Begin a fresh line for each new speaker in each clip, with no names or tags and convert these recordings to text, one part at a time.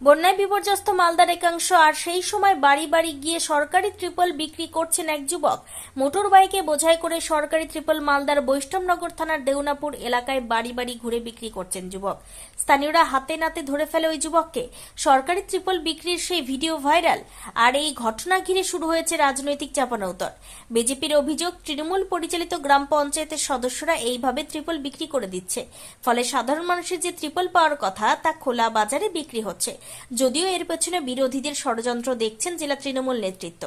বন্যায় বিপর্যস্ত মালদার একাংশ আর সেই সময় বাড়ি বাড়ি গিয়ে সরকারি ত্রিপল বিক্রি করছেন এক যুবক। মোটর বাইকে বোঝাই করে সরকারি ত্রিপল মালদার বৈষ্ণবনগর থানার দেউনাপুর এলাকায় বাড়ি বাড়ি ঘুরে বিক্রি করছেন যুবক। স্থানীয়রা হাতে নাতে ধরে ফেলে ওই যুবককে। সরকারি ত্রিপল বিক্রির সেই ভিডিও ভাইরাল আর এই ঘটনা ঘিরে শুরু হয়েছে রাজনৈতিক চাপানউতর। বিজেপির অভিযোগ, তৃণমূল পরিচালিত গ্রাম পঞ্চায়েতের সদস্যরা এইভাবে ত্রিপল বিক্রি করে দিচ্ছে। ফলে সাধারণ মানুষের যে ত্রিপল পাওয়ার কথা তা খোলা বাজারে বিক্রি হচ্ছে। যদিও এর পেছনে বিরোধীদের ষড়যন্ত্র দেখছেন জেলা তৃণমূল নেতৃত্ব।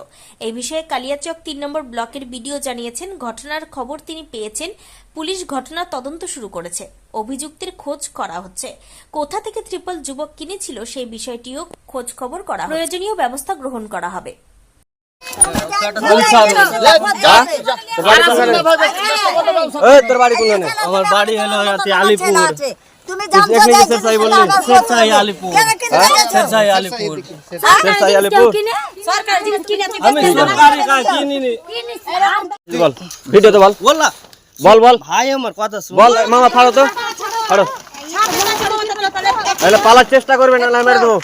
এই বিষয়ে কালিয়াচক তিন নম্বর ব্লকের বিডিও জানিয়েছেন ঘটনার খবর তিনি পেয়েছেন। পুলিশ ঘটনার তদন্ত শুরু করেছে। অভিযুক্তের খোঁজ করা হচ্ছে। কোথা থেকে ত্রিপল যুবক কিনেছিল সেই বিষয়টিও খোঁজ খবর করা প্রয়োজনীয় ব্যবস্থা গ্রহণ করা হবে।
তোর বাড়ি কোনখানে?
আমার বাড়ি হলো আলিপুর।
তুমি
এখানে কি শেরশাহী বললেন?
শেরশাহী আলিপুর। শেরশাহী আলিপুর।
শেরশাহী আলিপুর।
আমি সরকারি কাজ চিনি
তুই বল? ভিডিওতে বল।
বল
বল বল।
ভাই আমার কথা শুন।
বল মামা ফাড়ো তো। ফাড়ো। নাহলে পালার চেষ্টা করবে না না মেরে দেবো।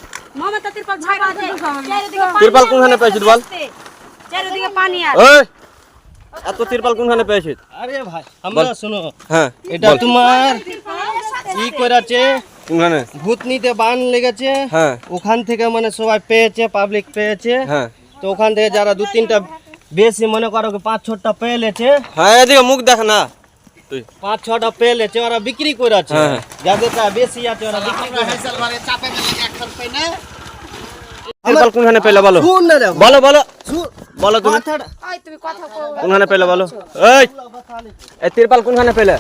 তিরপাল কোনখানে পেয়েছিস বল?
চারিদিকে পানি আর
ওই এত তিরপাল কোনখানে পেয়েছিস
আরে ভাই আমরা শুনো
হ্যাঁ
এটা তোমার ই করেছে
কোনখানে
ভূতনিতে বান লেগেছে
হ্যাঁ।
ওখান থেকে মানে সবাই পেয়েছে পাবলিক পেয়েছে।
হ্যাঁ।
তো ওখান থেকে যারা দু তিনটা বেশি মনে করো পাঁচ ছটা পেয়ে লেছে
হ্যাঁ এদিকে মুখ দেখ না।
পাঁচ ছটা পেয়ে লেছে ওরা বিক্রি করেছে।
হ্যাঁ।
যাদেরটা বেশি আছে ওরা বিক্রি করেছে।
তিরপাল কোনখানে পেলে বলো? বলো বলো। বলো তুমি।
কথাটা
তুমি কথা বলো
কোনখানে পেলে বলো? এই তিরপাল কোনখানে পেলে?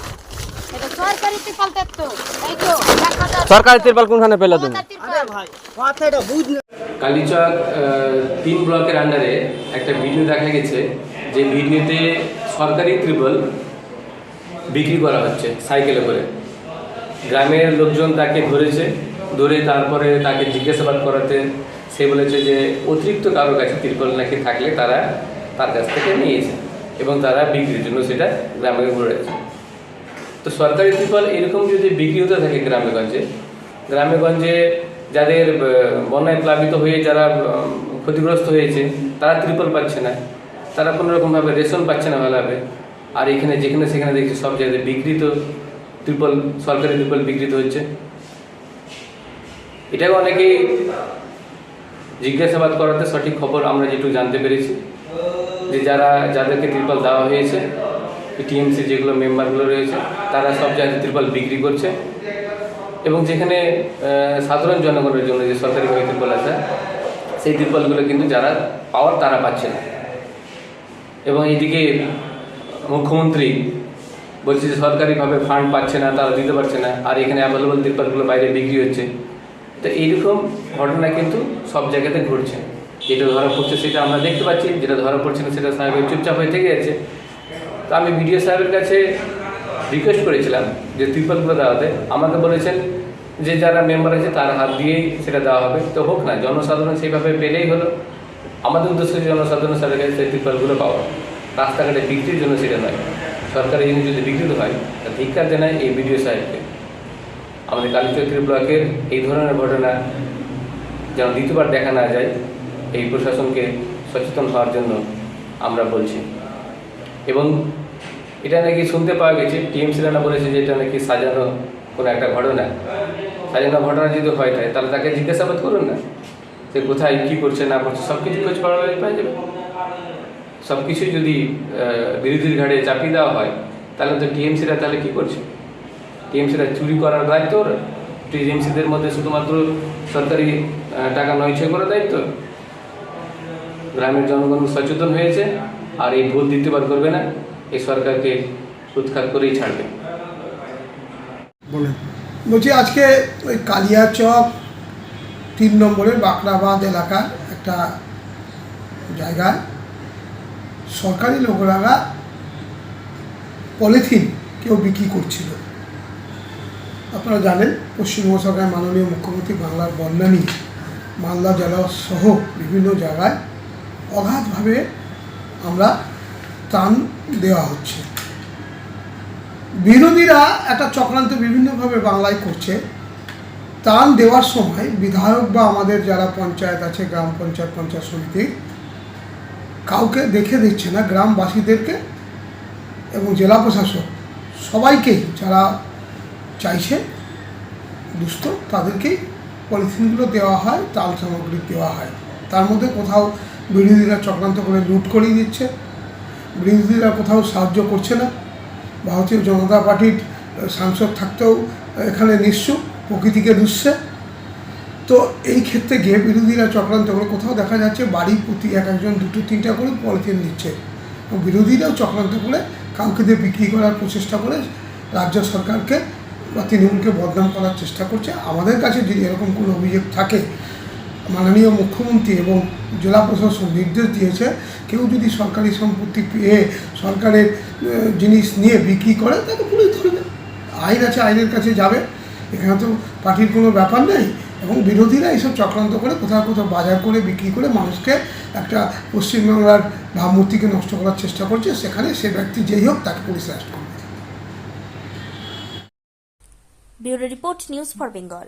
সরকারি ত্রিপাল
কোনখানে পেলে তুমি?
ত্রিপাল।
ভাই কথাটা বুঝ না
কালীচক তিন ব্লকের আন্ডারে একটা ভিডিও দেখা গেছে যে ভিডিওতে সরকারি ত্রিপল বিক্রি করা হচ্ছে সাইকেলে করে। গ্রামের লোকজন তাকে ধরেছে ধরে তারপরে তাকে জিজ্ঞাসাবাদ করাতে সে বলেছে যে অতিরিক্ত কারোর কাছে ত্রিপল নাকি থাকলে তারা তার কাছ থেকে নিয়েছে এবং তারা বিক্রির জন্য সেটা গ্রামে ঘুরেছে তো সরকারি ত্রিপল এরকম যদি বিক্রি হতে থাকে গ্রামে গঞ্জে গ্রামে গঞ্জে যাদের বন্যায় প্লাবিত হয়ে যারা ক্ষতিগ্রস্ত হয়েছে, তারা ত্রিপল পাচ্ছে না। তারা কোনো রকমভাবে রেশন পাচ্ছে না ভালোভাবে। আর এখানে যেখানে সেখানে দেখছি সব জায়গায় বিকৃত ত্রিপল সরকারি ত্রিপল বিকৃত হচ্ছে। এটাকে অনেকেই জিজ্ঞাসাবাদ করাতে সঠিক খবর আমরা যেটুকু জানতে পেরেছি। যে যারা, যাদেরকে ত্রিপল দেওয়া হয়েছে টিএমসি যেগুলো মেম্বারগুলো রয়েছে, তারা সব জায়গায় ত্রিপল বিক্রি করছে। এবং যেখানে সাধারণ জনগণের জন্য যে সরকারিভাবে ত্রিপল আছে, সেই ত্রিপলগুলো কিন্তু যারা পাওয়ার তারা পাচ্ছে না। এবং এইদিকে মুখ্যমন্ত্রী বলছে যে সরকারিভাবে ফান্ড পাচ্ছে না, তারা দিতে পারছে না, আর এখানে অ্যাভেলেবল ত্রিপলগুলো বাইরে বিক্রি হচ্ছে। তো এইরকম ঘটনা কিন্তু সব জায়গাতে ঘটছে। যেটা ধরা পড়ছে সেটা আমরা দেখতে পাচ্ছি, যেটা ধরা পড়ছে না সেটা সাহেবের চুপচাপ হয়ে থেকে যাচ্ছে। তো আমি বিডিও সাহেবের কাছে রিকোয়েস্ট করেছিলাম যে ত্রিপলগুলো দেওয়াতে। আমাকে বলেছেন যে যারা মেম্বার আছে তার হাত দিয়েই সেটা দেওয়া হবে। তো হোক না, জনসাধারণ সেইভাবে পেলেই হলো। আমাদের উদ্দেশ্য জনসাধারণ সাথে কাছে সেই ত্রিপলগুলো পাওয়া। রাস্তাঘাটে বিক্রির জন্য সেটা নয়। সরকারি জিনিস যদি বিক্রিত হয়, তা ধিক্কার জানায় এই বিডিও সাহেবকে। আমাদের কালীচক্রী ব্লকের এই ধরনের ঘটনা যেন দ্বিতীয়বার দেখা না যায়, এই প্রশাসনকে সচেতন হওয়ার জন্য আমরা বলছি। এবং এটা নাকি শুনতে পাওয়া গেছে, টিএমসি রানা বলেছে যে এটা নাকি সাজানো কোনো একটা ঘটনা। সাজানো ঘটনা যদি হয় থাকে তাহলে তাকে জিজ্ঞাসাবাদ করুন না। সে কোথায় কী করছে, না করছে সব কিছু খোঁজ পাওয়া পাওয়া যাবে। সব কিছু যদি বিরোধীর ঘাড়ে চাপিয়ে দেওয়া হয়, তাহলে তো টিএমসিরা তাহলে কী করছে? টিএমসিরা চুরি করার দায়িত্ব টিএমসিদের মধ্যে শুধুমাত্র সরকারি টাকা নয়, ছয় করার দায়িত্ব। গ্রামের জনগণ সচেতন হয়েছে। আর এই ভুল দ্বিতীয়বার করবে না, এই সরকারকে উৎখাত করেই ছাড়বে।
বলছি, আজকে ওই কালিয়াচক তিন নম্বরের বাকরাবাদ এলাকার একটা জায়গায় সরকারি লোকেরা পলিথিন কেউ বিক্রি করছিল। আপনারা জানেন, পশ্চিমবঙ্গ সরকারের মাননীয় মুখ্যমন্ত্রী বাংলার বন্যা নিয়ে মালদা জেলা সহ বিভিন্ন জায়গায় অগাধভাবে আমরা ত্রাণ দেওয়া হচ্ছে। বিরোধীরা একটা চক্রান্ত বিভিন্নভাবে বাংলায় করছে। ত্রাণ দেওয়ার সময় বিধায়ক বা আমাদের যারা পঞ্চায়েত আছে, গ্রাম পঞ্চায়েত পঞ্চায়েত সমিতি, কাউকে দেখে দিচ্ছে না। গ্রামবাসীদেরকে এবং জেলা প্রশাসক সবাইকেই যারা চাইছে, দুস্থ, তাদেরকেই পলিথিনগুলো দেওয়া হয়, তাল সামগ্রী দেওয়া হয়। তার মধ্যে কোথাও বিরোধীরা চক্রান্ত করে লুট করিয়ে দিচ্ছে। বিরোধীরা কোথাও সাহায্য করছে না। ভারতীয় জনতা পার্টির সাংসদ থাকতেও এখানে নিশ্চুপ প্রকৃতিকে দুষছে। তো এই ক্ষেত্রে গিয়ে বিরোধীরা চক্রান্ত করে কোথাও দেখা যাচ্ছে বাড়ি প্রতি এক একজন, দুটো, তিনটা করে পলিথিন নিচ্ছে। এবং বিরোধীরাও চক্রান্ত করে কাউকে দিয়ে বিক্রি করার প্রচেষ্টা করে রাজ্য সরকারকে বা তৃণমূলকে বদনাম করার চেষ্টা করছে। আমাদের কাছে যদি এরকম কোনো অভিযোগ থাকে মাননীয় মুখ্যমন্ত্রী এবং জেলা প্রশাসন নির্দেশ দিয়েছে, কেউ যদি সরকারি সম্পত্তি পেয়ে সরকারের জিনিস নিয়ে বিক্রি করে তাকে পুলিশ ধরবে আইন আছে, আইনের কাছে যাবে। এখানে তো পার্টির কোনো ব্যাপার নেই এবং বিরোধীরা এইসব চক্রান্ত করে কোথাও কোথাও বাজার করে, বিক্রি করে মানুষকে একটা পশ্চিমবাংলার ভাবমূর্তিকে নষ্ট করার চেষ্টা করছে। সেখানে সে ব্যক্তি যেই হোক তাকে পুলিশ অ্যারেস্ট করবে।
Bureau report news for Bengal.